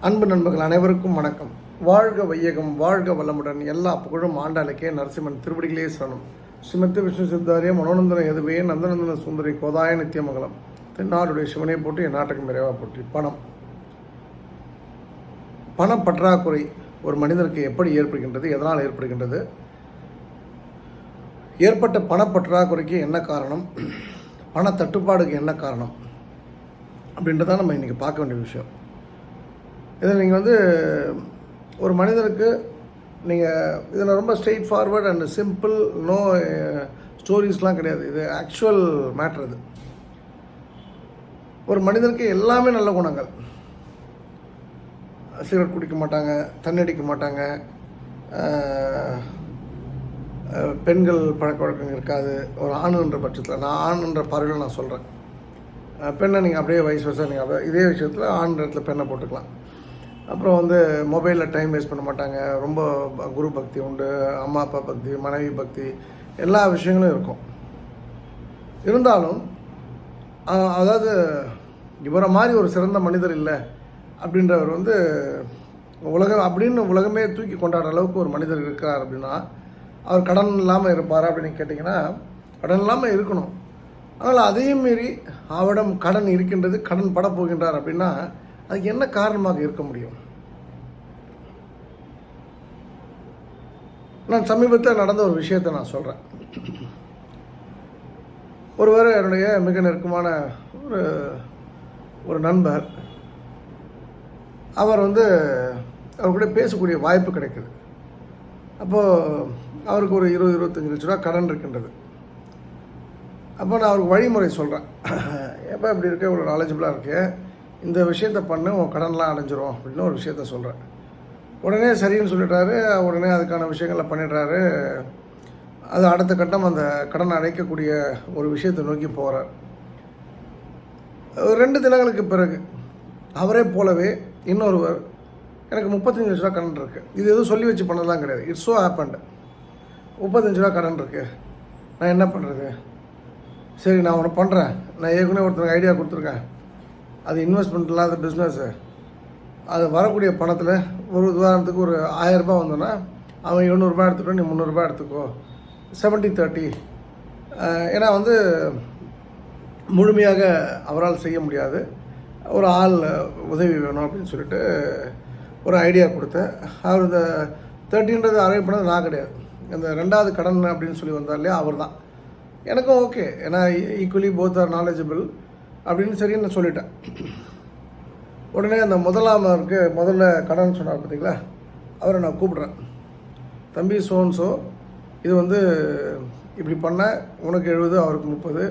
அன்பு நண்பர்கள் அனைவருக்கும் வணக்கம். வாழ்க வையகம் வாழ்க வளமுடன் எல்லா புகழும் ஆண்டாளுக்கே நரசிம்மன் திருவடிகளே சரணம். ஸ்ரீமத்து விஷ்ணு சித்தாரிய மனோநந்தன எதுவே நந்தநந்தன சுந்தரி கோதாய நித்தியமங்கலம். தென்னாடுடைய சிவனை போட்டு என் நாட்டுக்கு நிறைவாக போற்றி. பணம். பணப்பற்றாக்குறை ஒரு மனிதனுக்கு எப்படி ஏற்படுகின்றது எதனால் ஏற்படுகின்றது? ஏற்பட்ட பணப்பற்றாக்குறைக்கு என்ன காரணம்? பண தட்டுப்பாடுக்கு என்ன காரணம்? அப்படின்றதான் நம்ம இன்றைக்கி பார்க்க வேண்டிய விஷயம். இதை நீங்கள் வந்து ஒரு மனிதனுக்கு நீங்கள் இதில் ரொம்ப straight forward and simple no ஸ்டோரிஸ்லாம் கிடையாது. இது ஆக்சுவல் மேட்ரு இது ஒரு மனிதனுக்கு எல்லாமே நல்ல குணங்கள். சிகரெட் குடிக்க மாட்டாங்க தண்ணி அடிக்க மாட்டாங்க பெண்கள் பழக்க வழக்கம் இருக்காது. ஒரு ஆணுன்ற பட்சத்தில் நான் ஆணுன்ற பார்வையில் நான் சொல்கிறேன் பெண்ணை நீங்கள் அப்படியே வயசு வயசாக நீங்கள் அப்படியே இதே விஷயத்தில் ஆண் இடத்துல பெண்ணை போட்டுக்கலாம். அப்புறம் வந்து மொபைலில் டைம் வேஸ்ட் பண்ண மாட்டாங்க. ரொம்ப ப- குரு பக்தி உண்டு அம்மா அப்பா பக்தி மனைவி பக்தி எல்லா விஷயங்களும் இருக்கும். இருந்தாலும் அதாவது இவரை மாதிரி ஒரு சிறந்த மனிதர் இல்லை அப்படின்றவர் வந்து உலகம் அப்படின்னு உலகமே தூக்கி கொண்டாடுற அளவுக்கு ஒரு மனிதர் இருக்கிறார் அப்படின்னா அவர் கடன் இல்லாமல் இருப்பார் அப்படின்னு கேட்டிங்கன்னா கடன் இல்லாமல் இருக்கணும். ஆனால் அதையும் மீறி அவரிடம் கடன் இருக்கின்றது கடன் பட போகின்றார் அப்படின்னா அதுக்கு என்ன காரணமாக இருக்க முடியும்? நான் சமீபத்தில் நடந்த ஒரு விஷயத்தை நான் சொல்கிறேன் ஒருவர் என்னுடைய மிக நெருக்கமான ஒரு ஒரு நண்பர் அவர் வந்து அவர் கூட பேசக்கூடிய வாய்ப்பு கிடைக்குது. அப்போது அவருக்கு ஒரு இருபது இருபத்தஞ்சி லட்ச ரூபா கடன் இருக்கின்றது. அப்போ நான் அவருக்கு வழிமுறை சொல்கிறேன் எப்போ இப்படி இருக்க? இவ்வளோ நாலேஜபிளாக இருக்குது இந்த விஷயத்த பண்ணு உன் கடன்லாம் அடைஞ்சிரும் அப்படின்னு ஒரு விஷயத்த சொல்கிறேன் உடனே சரின்னு சொல்லிட்டாரு. உடனே அதுக்கான விஷயங்களை பண்ணிடுறாரு. அது அடுத்த கட்டம் அந்த கடன் அடைக்கக்கூடிய ஒரு விஷயத்தை நோக்கி போகிறார் ரெண்டு தினங்களுக்கு பிறகு அவரே போலவே இன்னொருவர் எனக்கு முப்பத்தஞ்சு லட்ச ரூபா கடன் இருக்குது இது எதுவும் சொல்லி வச்சு பண்ணதெல்லாம் கிடையாது. இட்ஸ் ஸோ ஹேப்பண்ட் முப்பத்தஞ்சு ரூபா கடன் இருக்குது நான் என்ன பண்ணுறது சரி நான் ஒன்று பண்ணுறேன் நான் ஏற்கனவே ஒருத்தருக்கு ஐடியா கொடுத்துருக்கேன். அது இன்வெஸ்ட்மெண்ட் இல்லாத பிஸ்னஸ்ஸு அது வரக்கூடிய பணத்தில் ஒரு உதாரணத்துக்கு ஒரு ஆயரரூபா வந்தோன்னா அவன் எழுநூறுபா எடுத்துக்கிட்டோ நீ முந்நூறுரூபா எடுத்துக்கோ. செவன்ட்டி தேர்ட்டி ஏன்னா வந்து முழுமையாக அவரால் செய்ய முடியாது. ஒரு ஆள் உதவி வேணும் அப்படின்னு சொல்லிட்டு ஒரு ஐடியா கொடுத்தேன். அவர் இந்த தேர்ட்டின்றது அரேஞ்ச் பண்ணது நான் கிடையாது. இந்த ரெண்டாவது கடன் அப்படின்னு சொல்லி வந்தார் இல்லையா அவர் தான் எனக்கும் ஓகே ஏன்னா ஈக்குவலி போத் ஆர் நாலேஜபிள் அப்படின்னு சரின்னு நான் சொல்லிட்டேன். உடனே அந்த முதலாமருக்கு முதல்ல கடன் சொன்னார் பார்த்தீங்களா அவரை நான் கூப்பிட்றேன். தம்பி சோன்சோ இது வந்து இப்படி பண்ண உனக்கு எழுபது அவருக்கு முப்பது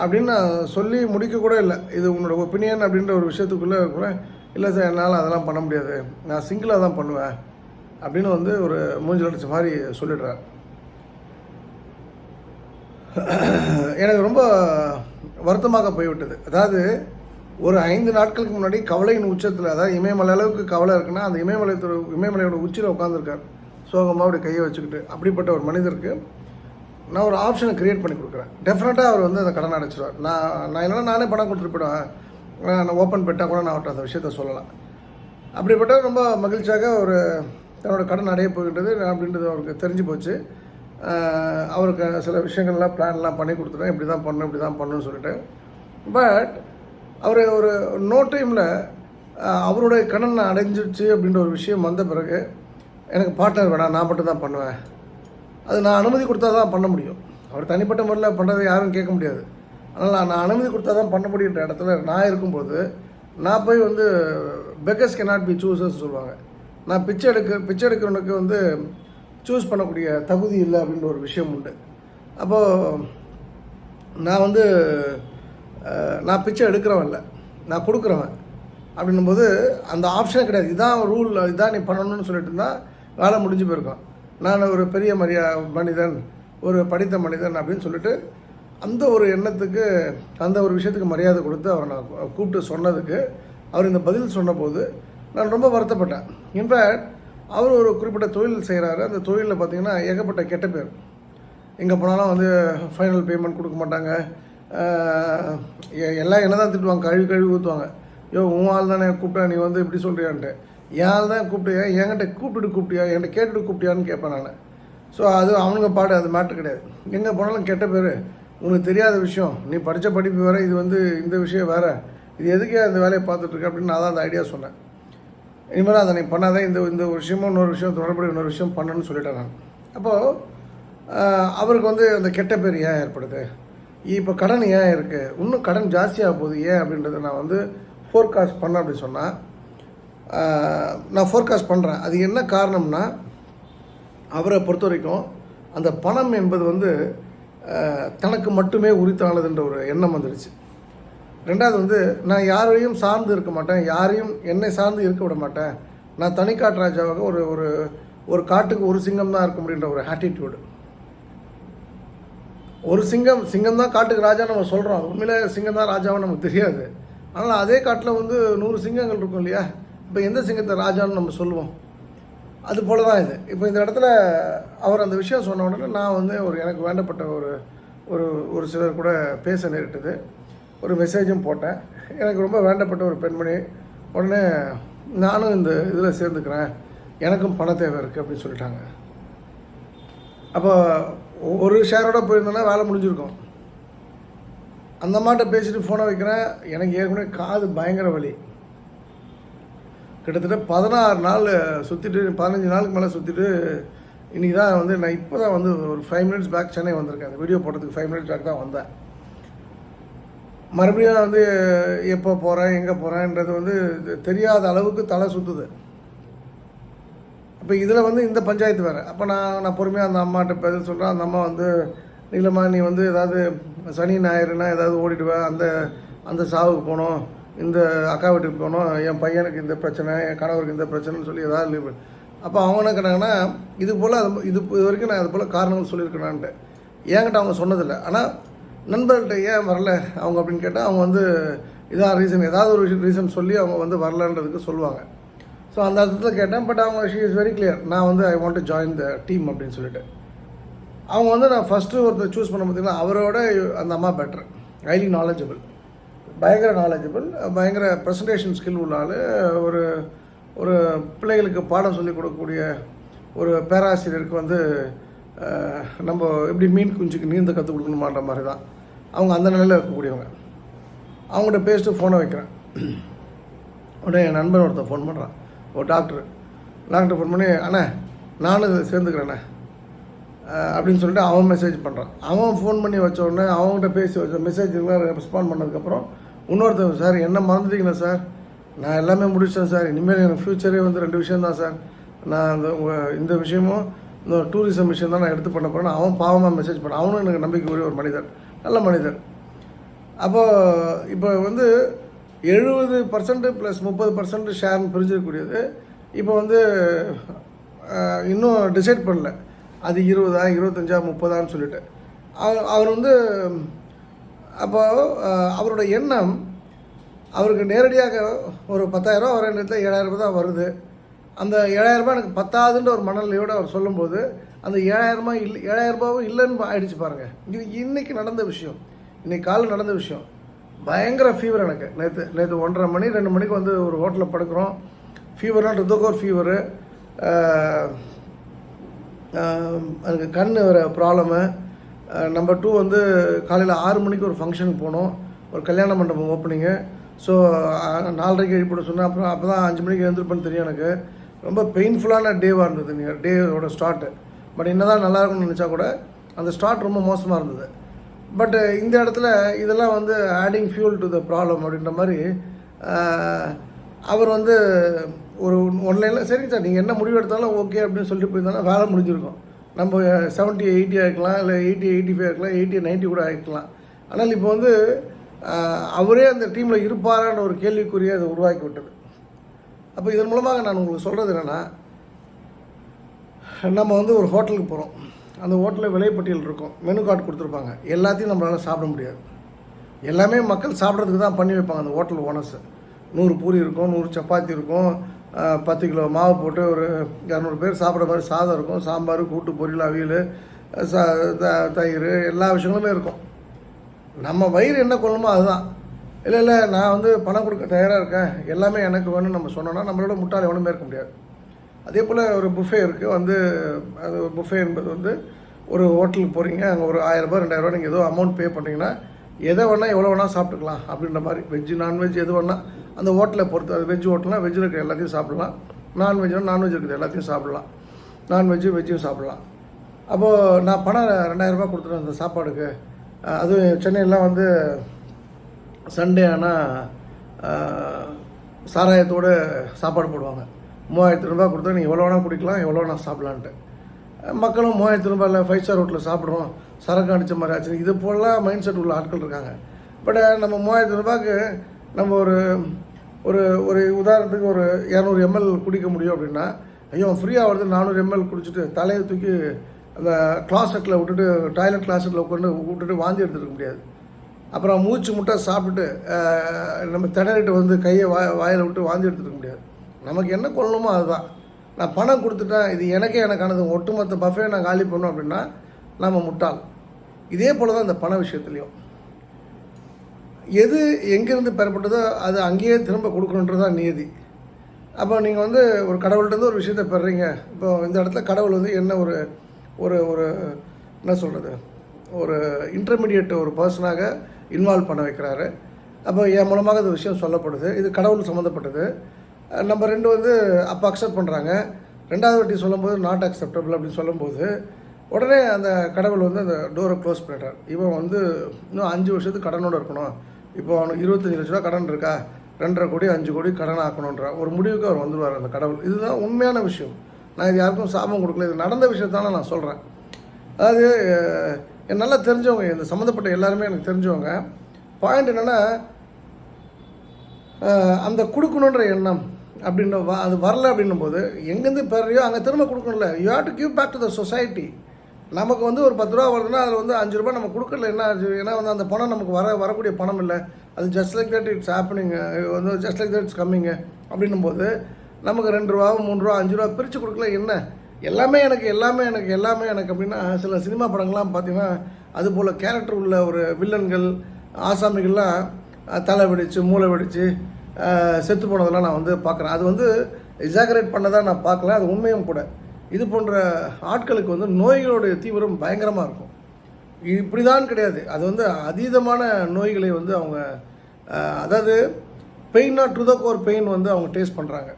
அப்படின்னு நான் சொல்லி முடிக்க கூட இல்லை. இது உன்னோட ஒப்பீனியன் அப்படின்ற ஒரு விஷயத்துக்குள்ளே கூட இல்லை சார் என்னால் அதெல்லாம் பண்ண முடியாது. நான் சிங்கிளாக தான் பண்ணுவேன். அப்படின்னு வந்து ஒரு மூஞ்சில் அடிச்ச மாதிரி சொல்லிடுறார். எனக்கு ரொம்ப வருத்தமாக போய்விட்டது. அதாவது ஒரு ஐந்து நாட்களுக்கு முன்னாடி கவலையின் உச்சத்தில் அதாவது இமயமலை அளவுக்கு கவலை இருக்குன்னா அந்த இமயமலை இமயமலையோட உச்சியில் உட்காந்துருக்கார் சோகமாக அப்படி கையை வச்சுக்கிட்டு அப்படிப்பட்ட ஒரு மனிதருக்கு நான் ஒரு ஆப்ஷனை கிரியேட் பண்ணி கொடுக்குறேன். டெஃபினட்டாக அவர் வந்து அந்த கடன் அடைச்சிடுவார். நான் நான் என்னென்னா நானே பணம் கொடுத்துட்டு போயிடுவேன். நான் ஓப்பன் பண்ணிட்டால் கூட நான் அவர்கிட்ட அந்த விஷயத்த சொல்லலாம். அப்படிப்பட்ட ரொம்ப மகிழ்ச்சியாக ஒரு தன்னோட கடன் அடைய போகின்றது அப்படின்றது அவருக்கு தெரிஞ்சு போச்சு. அவருக்கு சில விஷயங்கள்லாம் பிளான்லாம் பண்ணி கொடுத்துட்டேன். இப்படி தான் பண்ணணும் இப்படி தான் பண்ணணும்னு சொல்லிட்டு. பட் அவர் ஒரு நோ டைமில் அவருடைய கடன் அடைஞ்சிடுச்சு அப்படின்ற ஒரு விஷயம் வந்த பிறகு எனக்கு பார்ட்னர் வேணாம் நான் மட்டும் தான் பண்ணுவேன். அது நான் அனுமதி கொடுத்தா தான் பண்ண முடியும். அவர் தனிப்பட்ட முறையில் பண்ணுறதை யாரும் கேட்க முடியாது. அதனால் நான் அனுமதி கொடுத்தா தான் பண்ண முடியுன்ற இடத்துல நான் இருக்கும்போது நான் போய் வந்து பெக்கர்ஸ் நாட் பி சூசர்ஸ் சொல்லுவாங்க. நான் பிச்சை எடுக்க பிச்சை எடுக்கிறவனுக்கு வந்து சூஸ் பண்ணக்கூடிய தகுதி இல்லை அப்படின்ற ஒரு விஷயம் உண்டு. அப்போது நான் வந்து நான் பிச்சை எடுக்கிறவன் இல்லை. நான் கொடுக்குறவன். அப்படின்னும்போது அந்த ஆப்ஷனே கிடையாது. இதான் ரூல் இதான் நீ பண்ணணும்னு சொல்லிட்டு இருந்தால் வேலை முடிஞ்சு போயிருக்கோம். நான் ஒரு பெரிய மரியா மனிதன் ஒரு படித்த மனிதன் அப்படின்னு சொல்லிட்டு அந்த ஒரு எண்ணத்துக்கு அந்த ஒரு விஷயத்துக்கு மரியாதை கொடுத்து அவரை நான் கூப்பிட்டு சொன்னதுக்கு அவர் இந்த பதில் சொன்னபோது நான் ரொம்ப வருத்தப்பட்டேன். இன்ஃபேக்ட் அவர் ஒரு குறிப்பிட்ட தொழில் செய்கிறாரு அந்த தொழிலில் பார்த்தீங்கன்னா ஏகப்பட்ட கெட்ட பேர். எங்கே போனாலும் வந்து ஃபைனல் பேமெண்ட் கொடுக்க மாட்டாங்க. எல்லாம் என்ன தான் திட்டுவாங்க. கழுவி கழுவி ஊற்றுவாங்க யோ உன் ஆள் தானே கூப்பிட்டா நீ வந்து இப்படி சொல்கிறியான்ட்டு என் ஆள் தான் கூப்பிட்டியா? என்கிட்ட கூப்பிட்டுட்டு கூப்பிட்டியா? என்கிட்ட கேட்டுட்டு கூப்பிட்டியான்னு கேட்பேன் நான். ஸோ அது அவனுங்க பாடு அது மேட்ரு கிடையாது. எங்கே போனாலும் கெட்ட பேர். உனக்கு தெரியாத விஷயம். நீ படித்த படிப்பு வேறு. இது வந்து இந்த விஷயம் வேறு. இது எதுக்கே அந்த வேலையை பார்த்துட்ருக்க அப்படின்னு நான் தான் அந்த ஐடியா சொன்னேன். இனிமேல் அதை நீ பண்ணாதான் இந்த இந்த ஒரு விஷயமும் இன்னொரு விஷயம் தொடர்புடைய இன்னொரு விஷயம் பண்ணணும்னு சொல்லிட்டேன் நான். அப்போது அவருக்கு வந்து அந்த கெட்ட பேர் ஏன் ஏற்படுது? இப்போ கடன் ஏன் இருக்குது இன்னும் கடன் ஜாஸ்தியாக போகுது ஏன் அப்படின்றத நான் வந்து ஃபோர்காஸ்ட் பண்ணேன் அப்படின்னு சொன்னால் நான் ஃபோர்காஸ்ட் பண்ணுறேன் அது என்ன காரணம்னா அவரை பொறுத்த வரைக்கும் அந்த பணம் என்பது வந்து தனக்கு மட்டுமே உரித்தானதுன்ற ஒரு எண்ணம் வந்துடுச்சு ரெண்டாவது வந்து நான் யாரையும் சார்ந்து இருக்க மாட்டேன். யாரையும் என்னை சார்ந்து இருக்க விட மாட்டேன். நான் தனிக்காட்டு ராஜாவாக ஒரு ஒரு ஒரு காட்டுக்கு ஒரு சிங்கம் தான் இருக்க முடியுன்ற ஒரு ஆட்டிடியூடு ஒரு சிங்கம் சிங்கம் தான் காட்டுக்கு ராஜா நம்ம சொல்கிறோம் உண்மையில் சிங்கம் தான் ராஜாவும் நமக்கு தெரியாது. ஆனால் அதே காட்டில் வந்து நூறு சிங்கங்கள் இருக்கும் இல்லையா? இப்போ எந்த சிங்கத்தை ராஜான்னு நம்ம சொல்லுவோம்? அது போல தான் இது. இப்போ இந்த இடத்துல அவர் அந்த விஷயம் சொன்ன உடனே நான் வந்து ஒரு எனக்கு வேண்டப்பட்ட ஒரு ஒரு ஒரு சிலர் கூட பேச நேரிட்டது. ஒரு மெசேஜும் போட்டேன். எனக்கு ரொம்ப வேண்டப்பட்ட ஒரு பெண்மணி. உடனே நானும் இந்த இதில் சேர்ந்துக்கிறேன். எனக்கும் பண தேவை இருக்குது அப்படின்னு சொல்லிட்டாங்க. அப்போ ஒ- ஒரு ஷேரோட போயிருந்தோன்னா வேலை முடிஞ்சிருக்கும். அந்த அம்மாட்ட பேசிட்டு ஃபோனை வைக்கிறேன். எனக்கு ஏற்கனவே காது பயங்கர வலி. கிட்டத்தட்ட பதினாறு நாள் சுற்றிட்டு பதினஞ்சு நாளுக்கு மேலே சுற்றிட்டு இன்றைக்கி தான் வந்து நான் இப்போ தான் வந்து ஒரு ஃபைவ் மினிட்ஸ் பேக் சென்னை வந்திருக்கேன். அந்த வீடியோ போட்டதுக்கு ஃபைவ் மினிட்ஸ் பேக் தான் வந்தேன். மறுபடியும் வந்து எப்போ போகிறேன் எங்கே போகிறேன்றது வந்து தெரியாத அளவுக்கு தலை சுற்றுது இப்போ இதில் வந்து இந்த பஞ்சாயத்து வேறு. அப்போ நான் நான் பொறுமையாக அந்த அம்மாட்ட பதில் சொல்கிறேன் அந்த அம்மா வந்து இல்லைம்மா நீ வந்து ஏதாவது சனி ஞாயிறுனா ஏதாவது ஓடிடுவேன் அந்த அந்த சாவுக்கு போகணும். இந்த அக்கா வீட்டுக்கு போகணும். என் பையனுக்கு இந்த பிரச்சனை என் கணவருக்கு இந்த பிரச்சனைன்னு சொல்லி ஏதாவது லீவ் அப்போ அவங்க என்ன கேட்டாங்கன்னா இது போல் அது இது இது வரைக்கும் நான் அது போல் காரணங்கள் சொல்லியிருக்கேனான்ட்டு என்கிட்ட அவங்க சொன்னதில்லை. ஆனால் நண்பர்கள்ட்ட ஏன் வரல? அவங்க அப்படின்னு கேட்டால் அவங்க வந்து இதான் ரீசன் ஏதாவது ஒரு ரீசன் சொல்லி அவங்க வந்து வரலன்றதுக்கு சொல்லுவாங்க. ஸோ அந்த அர்த்தத்தில் கேட்டேன். பட் அவங்க ஷீ இஸ் வெரி கிளியர் நான் வந்து I want to join the team அப்படின்னு சொல்லிட்டு. அவங்க வந்து நான் ஃபஸ்ட்டு ஒருத்தர் சூஸ் பண்ண பார்த்தீங்கன்னா அவரோட அந்த அம்மா பெட்டர் ஹைலி நாலேஜபிள் பயங்கர நாலேஜபிள் பயங்கர ப்ரெசன்டேஷன் ஸ்கில் உள்ளால் ஒரு ஒரு பிள்ளைகளுக்கு பாடம் சொல்லிக் கொடுக்கக்கூடிய ஒரு பேராசிரியருக்கு வந்து நம்ம எப்படி மீன் குஞ்சுக்கு நீந்த கற்றுக் கொடுக்கணுமான்ற மாதிரி தான் அவங்க அந்த நிலையில் இருக்கக்கூடியவங்க. அவங்கள்ட்ட பேசிட்டு ஃபோனை வைக்கிறேன். உடனே என் நண்பன் ஒருத்தன் ஃபோன் பண்ணுறான் ஒரு டாக்டர் டாக்டர் ஃபோன் பண்ணி அண்ணே நானும் இதை சேர்ந்துக்கிறேண்ணே அப்படின்னு சொல்லிட்டு அவன் மெசேஜ் பண்ணுறான் அவன் ஃபோன் பண்ணி வச்ச உடனே அவங்ககிட்ட பேசி வச்ச மெசேஜ்லாம் ரெஸ்பாண்ட் பண்ணதுக்கப்புறம் இன்னொருத்தர் சார் என்ன மறந்துட்டீங்களா சார்? நான் எல்லாமே முடிச்சிட்டேன் சார். இனிமேல் எனக்கு ஃப்யூச்சரே வந்து ரெண்டு விஷயம் தான் சார். நான் அந்த இந்த விஷயமும் இந்த டூரிசம் விஷயம் தான் நான் எடுத்து பண்ண போகிறேன் அவன் பாவமாக மெசேஜ் பண்ணான் அவனும் எனக்கு நம்பிக்கைக்குரிய ஒரு மனிதர் நல்ல மனிதர். அப்போது இப்போ வந்து எழுபது பர்சன்ட்டு ப்ளஸ் முப்பது பர்சன்ட் ஷேர்னு பிரிஞ்சிருக்கக்கூடியது. இப்போ வந்து இன்னும் டிசைட் பண்ணல. அது இருபதா இருபத்தஞ்சா முப்பதான்னு சொல்லிட்டு. அவர் அவர் வந்து அப்போ அவரோட எண்ணம் அவருக்கு நேரடியாக ஒரு பத்தாயிரரூவா வர நேரத்தில் ஏழாயிரம் ரூபா தான் வருது. அந்த ஏழாயிரம் ரூபாய் எனக்கு பத்தாதுன்ற ஒரு மனநிலையோடு அவர் சொல்லும்போது அந்த ஏழாயிரமா இல்லை ஏழாயிரம் ரூபாவும் இல்லைன்னு ஆயிடுச்சு பாருங்கள் இது இன்றைக்கி நடந்த விஷயம். இன்றைக்கி காலைல நடந்த விஷயம். பயங்கர ஃபீவர் எனக்கு. நேற்று நேற்று ஒன்றரை மணி ரெண்டு மணிக்கு வந்து ஒரு ஹோட்டலில் படுக்கிறோம். ஃபீவர்னால் ரிதோகோர் ஃபீவரு அதுக்கு கண் வர ப்ராப்ளமு நம்பர் டூ வந்து காலையில் ஆறு மணிக்கு ஒரு ஃபங்க்ஷனுக்கு போனோம். ஒரு கல்யாண மண்டபம் ஓப்பனிங்கு ஸோ நாலரைக்கு எழுப்பிட சொன்னேன். அப்புறம் அப்போ தான் அஞ்சு மணிக்கு எழுந்திருப்பேன்னு தெரியும் எனக்கு. ரொம்ப பெயின்ஃபுல்லான டேவாக இருந்தது நீங்கள் டேவோட ஸ்டார்ட்டு பட் என்ன தான் நல்லா இருக்கும்னு நினச்சா கூட அந்த ஸ்டார்ட் ரொம்ப மோசமாக இருந்தது. பட்டு இந்த இடத்துல இதெல்லாம் வந்து adding fuel to the problem அப்படின்ற மாதிரி அவர் வந்து ஒரு ஒன்லைனில் சரிங்க சார் நீங்கள் என்ன முடிவு எடுத்தாலும் ஓகே அப்படின்னு சொல்லிட்டு போயிருந்தாலும் வேலை முடிஞ்சிருக்கும். நம்ம செவன்ட்டி எயிட்டி ஆகிக்கலாம் இல்லை எயிட்டி எயிட்டி ஃபைவ் ஆகிக்கலாம் எயிட்டி நைன்ட்டி கூட ஆகிக்கலாம் ஆனால் இப்போ வந்து அவரே அந்த டீமில் இருப்பாரான்ற ஒரு கேள்விக்குறியை அதை உருவாக்கி விட்டது. அப்போ இதன் மூலமாக நான் உங்களுக்கு சொல்கிறது என்னென்னா நம்ம வந்து ஒரு ஹோட்டலுக்கு போகிறோம் அந்த ஹோட்டலில் விலைப்பட்டியல் இருக்கும். மெனு கார்டு கொடுத்துருப்பாங்க. எல்லாத்தையும் நம்மளால் சாப்பிட முடியாது. எல்லாமே மக்கள் சாப்பிட்றதுக்கு தான் பண்ணி வைப்பாங்க அந்த ஹோட்டல் ஓனர்ஸ். நூறு பூரி இருக்கும் நூறு சப்பாத்தி இருக்கும் பத்து கிலோ மாவு போட்டு ஒரு இரநூறு பேர் சாப்பிட்ற மாதிரி சாதம் இருக்கும். சாம்பார் கூட்டு பொரியல் அவியல் ச த- தயிர் எல்லா விஷயங்களுமே இருக்கும். நம்ம வயிறு என்ன கொள்ளுமோ அதுதான். இல்லை இல்லை நான் வந்து பணம் கொடுக்க தயாராக இருக்கேன். எல்லாமே எனக்கு வேணும்னு நம்ம சொன்னோன்னா நம்மளோட முட்டாள் எவனுமே இருக்க முடியாது. அதே போல் ஒரு புஃபே இருக்குது வந்து அது புஃபே என்பது வந்து ஒரு ஹோட்டலுக்கு போகிறீங்க அங்கே ஒரு ஆயிரரூபா ரெண்டாயிரரூபா நீங்கள் ஏதோ அமௌண்ட் பே பண்ணுறீங்கன்னா எதை வேணால் எவ்வளோ வேணால் சாப்பிட்டுக்கலாம் அப்படின்ற மாதிரி. வெஜ்ஜு நான்வெஜ் எது வேணால் அந்த ஹோட்டலை பொறுத்து அது வெஜ் ஹோட்டல்னால் வெஜ்ஜில் இருக்க எல்லாத்தையும் சாப்பிடலாம். நான்வெஜ்னா நான்வெஜ் இருக்குது எல்லாத்தையும் சாப்பிடலாம். நான்வெஜ்ஜு வெஜ்ஜும் சாப்பிடலாம். அப்போது நான் பணம் ரெண்டாயிரரூபா கொடுத்துட்டேன் அந்த சாப்பாடுக்கு. அதுவும் சென்னையெல்லாம் வந்து சண்டே ஆனால் சாராயத்தோடு சாப்பாடு போடுவாங்க. மூவாயிரத்து ரூபாய் கொடுத்தா நீங்கள் எவ்வளோ வேணால் குடிக்கலாம் எவ்வளோ வேணால் சாப்பிட்லான்ட்டு. மக்களும் மூவாயிரத்து ரூபாயில் ஃபைவ் ஸ்டார் ஹோட்டலில் சாப்பிட்றோம் சரக்கு அடித்த மாதிரி ஆச்சு. இது போலலாம் மைண்ட் செட் உள்ள ஆட்கள் இருக்காங்க. பட் நம்ம மூவாயிரத்து ரூபாய்க்கு நம்ம ஒரு ஒரு ஒரு உதாரணத்துக்கு ஒரு இரநூறு எம்எல் குடிக்க முடியும் அப்படின்னா ஐயோ ஃப்ரீயாக வருது நானூறு எம்எல் குடிச்சிட்டு தலையை தூக்கி அந்த கிளாசெட்டில் விட்டுட்டு டாய்லெட் கிளாசெட்டில் உட்காந்து விட்டுட்டு வாந்தி எடுத்துருக்க முடியாது. அப்புறம் மூச்சு முட்டை சாப்பிட்டுட்டு நம்ம திணறிட்டு வந்து கையை வா வாயில் விட்டு வாந்தி எடுத்துருக்க முடியாது. நமக்கு என்ன கொள்ளணுமோ அதுதான். நான் பணம் கொடுத்துட்டேன் இது எனக்கே எனக்கானது ஒட்டுமொத்த பஃபே நான் காலி பண்ணோம் அப்படின்னா நம்ம முட்டாள். இதே போல தான் இந்த பண விஷயத்துலையும். எது எங்கேருந்து பெறப்பட்டதோ அது அங்கேயே திரும்ப கொடுக்கணுன்றது தான் நியதி. அப்போ நீங்கள் வந்து ஒரு கடவுள்கிட்டருந்து ஒரு விஷயத்த பெறுறீங்க இப்போ இந்த இடத்துல கடவுள் வந்து என்ன ஒரு ஒரு ஒரு என்ன சொல்கிறது ஒரு இன்டர்மீடியட் ஒரு பர்சனாக இன்வால்வ் பண்ண வைக்கிறாரு. அப்போ என் மூலமாக இந்த விஷயம் சொல்லப்படுது. இது கடவுள் சம்மந்தப்பட்டது நம்ம ரெண்டு வந்து அப்போ அக்செப்ட் பண்ணுறாங்க ரெண்டாவது வாட்டி சொல்லும்போது நாட் அக்செப்டபிள் அப்படின்னு சொல்லும்போது உடனே அந்த கடவுள் வந்து அந்த டோரை க்ளோஸ் பண்ணிட்டார். இவன் வந்து இன்னும் அஞ்சு வருஷத்துக்கு கடனோடு இருக்கணும். இப்போ அவனுக்கு இருபத்தஞ்சி லட்ச ரூபா கடன் இருக்கா? ரெண்டரை கோடி அஞ்சு கோடி கடன் ஆக்கணுன்ற ஒரு முடிவுக்கு அவர் வந்துடுவார் அந்த கடவுள். இதுதான் உண்மையான விஷயம். நான் இது யாருக்கும் சாபம் கொடுக்கல. இது நடந்த விஷயத்தான நான் சொல்கிறேன் அதாவது நல்லா தெரிஞ்சவங்க இந்த சம்மந்தப்பட்ட எல்லாருமே எனக்கு தெரிஞ்சவங்க. பாயிண்ட் என்னென்னா அந்த கொடுக்கணுன்ற எண்ணம் அப்படின்ற வ- அது வரல அப்படின்னும் போது எங்கேருந்து பெறையோ அங்கே திரும்ப கொடுக்கணும்ல. You have to give back to the society நமக்கு வந்து ஒரு பத்து ரூபா வருதுன்னா அதில் வந்து அஞ்சு ரூபாய் நம்ம கொடுக்கல என்ன ஆச்சு? ஏன்னா வந்து அந்த பணம் நமக்கு வர வரக்கூடிய பணம் இல்லை. அது just like that it's happening வந்து ஜஸ்ட் லைக் தட் இட்ஸ் கம்மிங்க அப்படின்னும் போது நமக்கு ரெண்டு ரூபா மூணு ரூபா அஞ்சு ரூபா பிரித்து கொடுக்கல என்ன? எல்லாமே எனக்கு எல்லாமே எனக்கு எல்லாமே எனக்கு அப்படின்னா சில சினிமா படங்கள்லாம் பார்த்தீங்கன்னா அது போல் கேரக்டர் உள்ள ஒரு வில்லன்கள் ஆசாமிகள்லாம் தலை வெடித்து மூளை வெடித்து செத்து போனதெல்லாம் நான் வந்து பார்க்குறேன் அது வந்து எக்ஸாகரேட் பண்ணதாக நான் பார்க்கல அது உண்மையும் கூட. இது போன்ற ஆட்களுக்கு வந்து நோய்களுடைய தீவிரம் பயங்கரமாக இருக்கும். இப்படி தான் கிடையாது. அது வந்து அதீதமான நோய்களை வந்து அவங்க அதாவது பெயினா டு த கோர் பெயின் வந்து அவங்க டேஸ்ட் பண்ணுறாங்க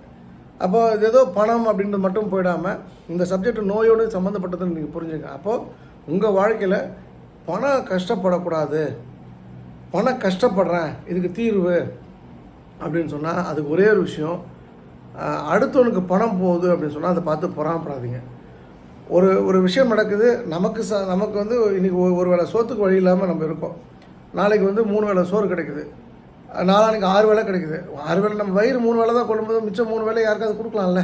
அப்போ இது ஏதோ பணம் அப்படின்றது மட்டும் போயிடாமல் இந்த சப்ஜெக்ட் நோயோடு சம்மந்தப்பட்டதுன்னு நீங்கள் புரிஞ்சுங்க. அப்போது உங்கள் வாழ்க்கையில் பணம் கஷ்டப்படக்கூடாது. பணம் கஷ்டப்படுறேன் இதுக்கு தீர்வு அப்படின்னு சொன்னால் அதுக்கு ஒரே ஒரு விஷயம். அடுத்தவனுக்கு பணம் போகுது அப்படின்னு சொன்னால் அதை பார்த்து பொறாமப்படாதீங்க. ஒரு ஒரு விஷயம் நடக்குது நமக்கு ச நமக்கு வந்து இன்றைக்கி ஒரு வேளை சோத்துக்கு வழி இல்லாமல் நம்ம இருக்கோம். நாளைக்கு வந்து மூணு வேளை சோறு கிடைக்குது. நாளானுக்கு நாளான்னைக்கு ஆறு வேளை கிடைக்குது. ஆறு வேளை நம்ம வயிறு மூணு வேலை தான் கொள்ளும்போது மிச்சம் மூணு வேலை யாருக்காவது கொடுக்கலாம்ல?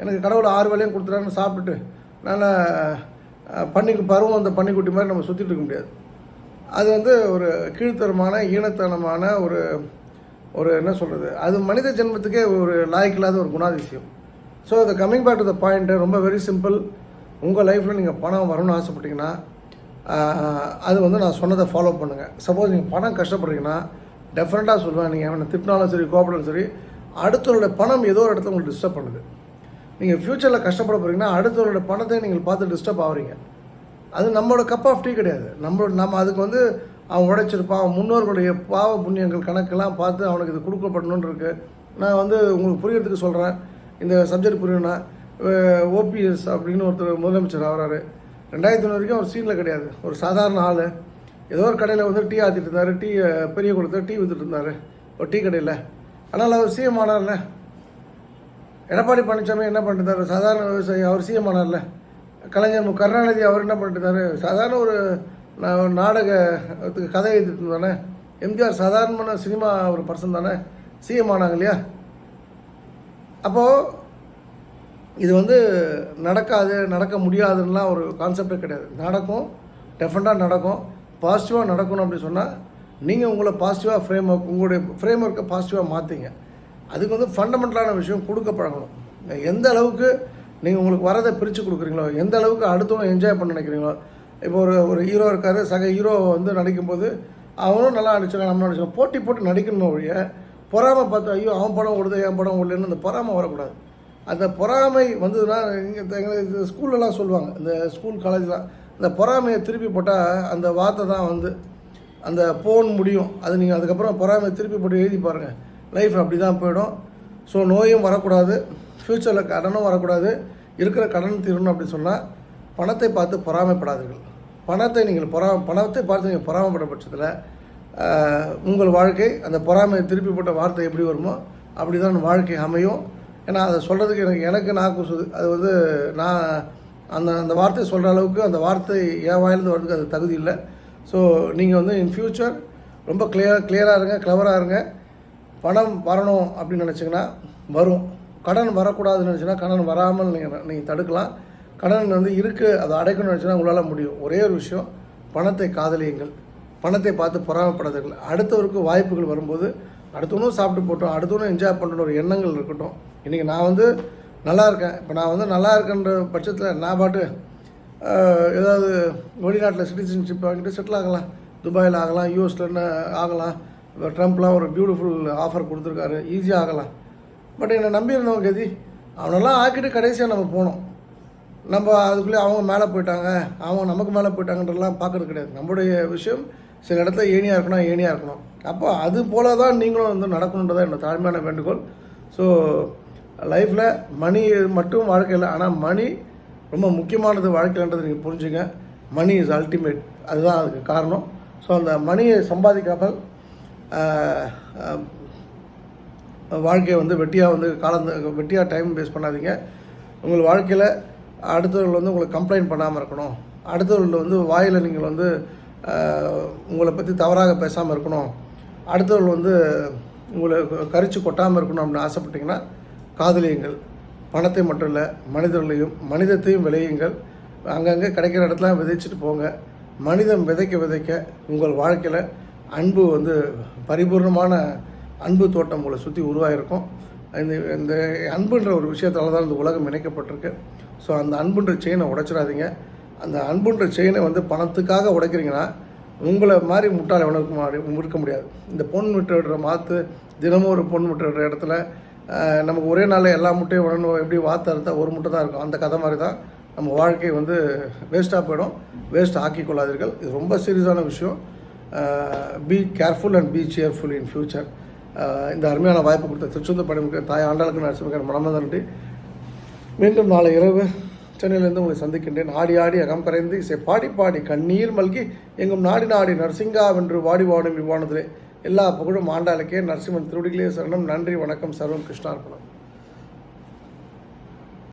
எனக்கு கடவுள் ஆறு வேளையும் கொடுத்துட்டான்னு சாப்பிட்டுட்டு நல்லா அஹ், பன்னிக்கு பருவம் அந்த பன்னிக்குட்டி மாதிரி நம்ம சுற்றிட்டு இருக்க முடியாது. அது வந்து ஒரு கீழ்த்தரமான ஈனத்தனமான ஒரு ஒரு என்ன சொல்கிறது அது மனித ஜென்மத்துக்கே ஒரு லாய்க்கில்லாத ஒரு குணாதிசயம். ஸோ அது coming back to the point ரொம்ப வெரி சிம்பிள் உங்கள் லைஃப்பில் நீங்கள் பணம் வரணும்னு ஆசைப்பட்டீங்கன்னா அது வந்து நான் சொன்னதை ஃபாலோ பண்ணுங்கள் சப்போஸ் நீங்கள் பணம் கஷ்டப்படுறீங்கன்னா டெஃபரெண்ட்டாக சொல்லுவேன் நீங்கள் அவனை திட்டினாலும் சரி கோபப்படாலும் சரி அடுத்தவருடைய பணம் ஏதோ ஒரு இடத்துல உங்களுக்கு டிஸ்டர்ப் பண்ணுது. நீங்கள் ஃப்யூச்சரில் கஷ்டப்பட போகிறீங்கன்னா அடுத்தவருடைய பணத்தை நீங்கள் பார்த்து டிஸ்டர்ப் ஆகிறீங்க அது நம்மளோட கப் ஆஃப் டீ கிடையாது. நம்மளோட நம்ம அதுக்கு வந்து அவன் உழைச்சிருப்பான் அவன் முன்னோர்களுடைய பாவ புண்ணியங்கள் கணக்கெல்லாம் பார்த்து அவனுக்கு இது கொடுக்கப்படணுன்னு இருக்குது நான் வந்து உங்களுக்கு புரியறதுக்கு சொல்கிறேன் இந்த சப்ஜெக்ட் புரியணும்னா ஓபிஎஸ் அப்படின்னு ஒருத்தர் முதலமைச்சர் ஆகிறாரு. ரெண்டாயிரத்தி ஒன்று வரைக்கும் ஒரு சீனில் கிடையாது. ஒரு சாதாரண ஆள். ஏதோ ஒரு கடையில் வந்து டீ ஆற்றிட்டு இருந்தார் டீ பெரிய குளத்தில் டீ வித்துட்டு இருந்தார். ஒரு டீ கடையில். ஆனால் அவர் சிஎம் ஆனார்ல. எடப்பாடி பழனிசாமி என்ன பண்ணிட்டு சாதாரண விவசாயி அவர் சிஎம் ஆனார்ல. கலைஞர் மு. கருணாநிதி அவர் என்ன பண்ணிட்டு சாதாரண ஒரு நாடகத்துக்கு கதை எழுதிட்டு இருந்தானே. எம்ஜிஆர் சாதாரணமான சினிமா ஒரு பர்சன் தானே. சிஎம் ஆனாங்க இல்லையா? அப்போது இது வந்து நடக்காது நடக்க முடியாதுன்னெலாம் ஒரு கான்செப்டே கிடையாது. நடக்கும் டெஃபண்டாக நடக்கும். பாசிட்டிவாக நடக்கணும் அப்படின்னு சொன்னால் நீங்கள் உங்களை பாசிட்டிவாக ஃப்ரேம் ஒர்க் உங்களுடைய ஃப்ரேம் ஒர்க்கை பாசிட்டிவாக மாற்றிங்க அதுக்கு வந்து ஃபண்டமெண்டலான விஷயம் கொடுக்க பழகணும் எந்த அளவுக்கு நீங்கள் உங்களுக்கு வரதை பிரித்து கொடுக்குறீங்களோ எந்த அளவுக்கு அடுத்தவங்க என்ஜாய் பண்ண நினைக்கிறீங்களோ இப்போ ஒரு ஒரு ஹீரோ இருக்கார் சக ஹீரோ வந்து நடிக்கும்போது அவனும் நல்லா நடிச்சிருக்கான் நம்ம நடிச்சிருக்கோம் போட்டி போட்டு நடிக்கணும் ஒழிய பொறாமை பார்த்து ஐயோ அவன் படம் ஓடுது என் படம் ஓடலன்னு அந்த பொறாமை வரக்கூடாது. அந்த பொறாமை வந்ததுன்னா இங்கே எங்களுக்கு ஸ்கூல்லலாம் சொல்லுவாங்க இந்த ஸ்கூல் காலேஜ்லாம் அந்த பொறாமையை திருப்பி போட்டால் அந்த வார்த்தை தான் வந்து அந்த போன் முடியும். அது நீங்கள் அதுக்கப்புறம் பொறாமையை திருப்பி போட்டு எழுதி பாருங்கள் லைஃப் அப்படி தான் போயிடும். ஸோ நோயும் வரக்கூடாது. ஃப்யூச்சரில் கடனும் வரக்கூடாது. இருக்கிற கடன் தீரணும் அப்படின்னு சொன்னால் பணத்தை பார்த்து பொறாமைப்படாதீர்கள். பணத்தை நீங்கள் பொறா பணத்தை பார்த்து நீங்கள் பொறாமைப்பட பட்சத்தில் உங்கள் வாழ்க்கை அந்த பொறாமையை திருப்பி போட்ட வார்த்தை எப்படி வருமோ அப்படி தான் வாழ்க்கை அமையும். ஏன்னா அதை சொல்கிறதுக்கு எனக்கு எனக்கு நான் கூசுது அது வந்து நான் அந்த அந்த வார்த்தை சொல்கிற அளவுக்கு அந்த வார்த்தை என் வாயிலிருந்து வர்றதுக்கு அது தகுதி இல்லை. ஸோ நீங்கள் வந்து இன் ஃப்யூச்சர் ரொம்ப கிளியர் கிளியராக இருங்க கிளவராக இருங்க. பணம் வரணும் அப்படின்னு நினச்சிங்கன்னா வரும். கடன் வரக்கூடாதுன்னு நினச்சின்னா கடன் வராமல் நீங்கள் நீங்கள் தடுக்கலாம். கடன் வந்து இருக்குது அதை அடைக்கணும்னு நினச்சினா உங்களால் முடியும். ஒரே ஒரு விஷயம் பணத்தை காதலியுங்கள். பணத்தை பார்த்து பொறாமப்படாதீர்கள். அடுத்தவருக்கு வாய்ப்புகள் வரும்போது அடுத்தவனும் சாப்பிட்டு போட்டோம் அடுத்தவனும் என்ஜாய் பண்ணுற ஒரு எண்ணங்கள் இருக்கட்டும். இன்றைக்கி நான் வந்து நல்லா இருக்கேன் இப்போ நான் வந்து நல்லா இருக்கேன்ற பட்சத்தில் நான் பாட்டு ஏதாவது வெளிநாட்டில் சிட்டிசன்ஷிப் வாங்கிட்டு செட்டில் ஆகலாம். துபாயில் ஆகலாம் யூஎஸில் ஆகலாம். இப்போ ட்ரம்ப்லாம் ஒரு பியூட்டிஃபுல் ஆஃபர் கொடுத்துருக்காரு. ஈஸியாக ஆகலாம். பட் என்னை நம்பியிருந்தவங்க கதி அவனெல்லாம் ஆக்கிட்டு கடைசியாக நம்ம போனோம். நம்ம அதுக்குள்ளே அவங்க மேலே போயிட்டாங்க. அவங்க நமக்கு மேலே போயிட்டாங்கன்றலாம் பார்க்கறது கிடையாது. நம்மளுடைய விஷயம் சில இடத்துல ஏனியாக இருக்கணும் ஏனியாக இருக்கணும். அப்போ அது போல தான் நீங்களும் வந்து நடக்கணுன்றதான் என்னோட தாழ்மையான வேண்டுகோள். ஸோ லைஃப்பில் மணி மட்டும் வாழ்க்கையில் ஆனால் மணி ரொம்ப முக்கியமானது வாழ்க்கைன்றது நீங்கள் புரிஞ்சுங்க. மணி இஸ் அல்டிமேட் அதுதான் அதுக்கு காரணம். ஸோ அந்த மணியை சம்பாதிக்காமல் வாழ்க்கையை வந்து வெட்டியாக வந்து காலந்த வெட்டியாக டைம் வேஸ்ட் பண்ணாதீங்க. உங்கள் வாழ்க்கையில் அடுத்தவர்கள் வந்து உங்களுக்கு கம்ப்ளைண்ட் பண்ணாமல் இருக்கணும். அடுத்தவர்கள் வந்து வாயில் நீங்கள் வந்து உங்களை பற்றி தவறாக பேசாமல் இருக்கணும். அடுத்தவர்கள் வந்து உங்களை கரிச்சு கொட்டாமல் இருக்கணும் அப்படின்னு ஆசைப்பட்டிங்கன்னா காதலியுங்கள். பணத்தை மட்டும் இல்லை மனிதர்களையும் மனிதத்தையும் விளையுங்கள். அங்கங்கே கிடைக்கிற இடத்துல விதைச்சிட்டு போங்க. மனிதன் விதைக்க விதைக்க உங்கள் வாழ்க்கையில் அன்பு வந்து பரிபூர்ணமான அன்பு தோட்டம் உங்களை சுற்றி உருவாகிருக்கும் இந்த இந்த அன்புன்ற ஒரு விஷயத்தால் தான் இந்த உலகம் இணைக்கப்பட்டிருக்கு. ஸோ அந்த அன்புன்ற செயினை உடைச்சிடாதீங்க. அந்த அன்புன்ற செயினை வந்து பணத்துக்காக உடைக்கிறீங்கன்னா உங்களை மாதிரி முட்டாள் எவனுக்கு இருக்க முடியாது. இந்த பொன் விட்டுற மாற்று தினமும் ஒரு பொன் விட்டுற இடத்துல நமக்கு ஒரே நாளில் எல்லா முட்டையும் உடனே எப்படி வார்த்தை இருந்தால் ஒரு முட்டை தான் இருக்கும். அந்த கதை மாதிரி தான் நம்ம வாழ்க்கை வந்து வேஸ்ட்டாக போயிடும். வேஸ்ட் ஆக்கி கொள்ளாதீர்கள். இது ரொம்ப சீரியஸான விஷயம். Be careful and be cheerful in future இந்த அருமையான வாய்ப்பு கொடுத்த திருச்செந்தூர் படமுக்கு தாய் ஆண்டாளுக்கு நரசிம்மகர் மனமத நன்றி. மீண்டும் நாளை இரவு சென்னையிலேருந்து உங்களை சந்திக்கின்றேன். ஆடி ஆடி அகம் கரைந்து இசை பாடி பாடி கண்ணீர் மல்கி எங்கும் நாடி நாடி நரசிங்கா வென்று வாடி வாடும் விவானத்திலே எல்லா புகழும் ஆண்டாளுக்கே நரசிம்மன் திருடிகளே சரணம். நன்றி வணக்கம் சர்வம் கிருஷ்ணார்ப்பணம்